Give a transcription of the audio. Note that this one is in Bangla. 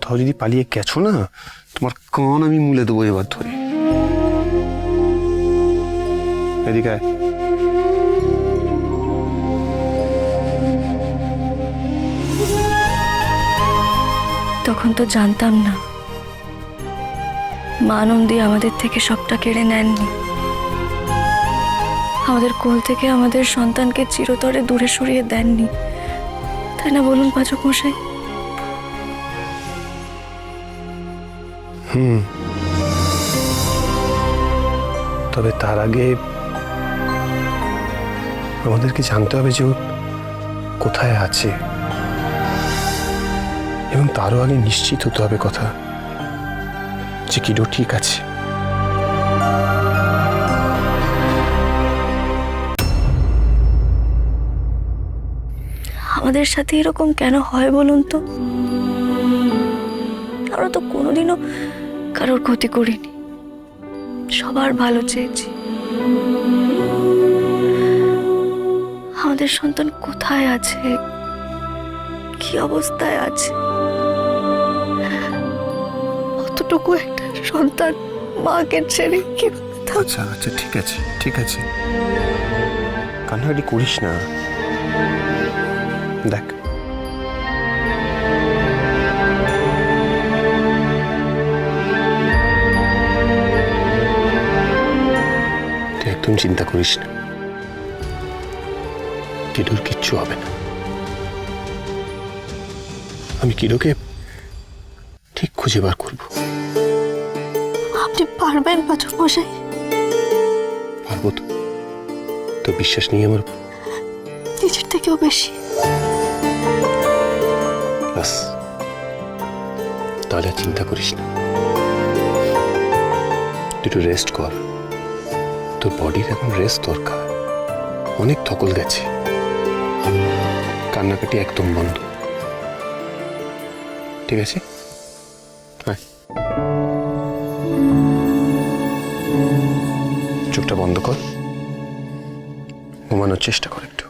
কোথাও যদি পালিয়ে গেছো না, তোমার কান আমি মুলে দেবো এবার ধরে। এদিকে তখন তো জানতাম না। মা আনন্দী আমাদের থেকে সবটা কেড়ে নেননি। আমাদের কোল থেকে আমাদের সন্তানকে চিরতরে দূরে সরিয়ে দেননি। তাই না বলুন পাচক মশাই? তবে তার আগে আমাদেরকে জানতে হবে যে ও কোথায় আছে। এবং তারও আগে নিশ্চিত হতে হবে কথা যে কিডো ঠিক আছে। আমাদের সাথে এরকম কেন হয় বলুন তো? আমরা তো কোনোদিনও কারোর ক্ষতি করিনি। সবার ভালো চেয়েছি। আমাদের সন্তান কোথায় আছে? কি অবস্থায় আছে? অতটুকু একটা সন্তান মাকে ছেড়ে কি আচ্ছা আচ্ছা ঠিক আছে ঠিক আছে। কান্নাকাটি করিস না। দেখ একদম চিন্তা করিস না। কিডোর কিচ্ছু হবে না। আমি কিডোকে ঠিক খুঁজে বার করব। আপনি পারবেন পাচক মশাই? পারব তো। তো বিশ্বাস নেই আমার? নিজের থেকেও বেশি। ব্যাস। তাহলে চিন্তা করিস না। একটু রেস্ট কর। তোর বডির এখন রেস্ট দরকার। অনেক থকল গেছে। কান্নাকাটি একদম বন্ধ। ঠিক আছে? হ্যাঁ চোখটা বন্ধ কর। ঘুমানোর চেষ্টা কর একটু।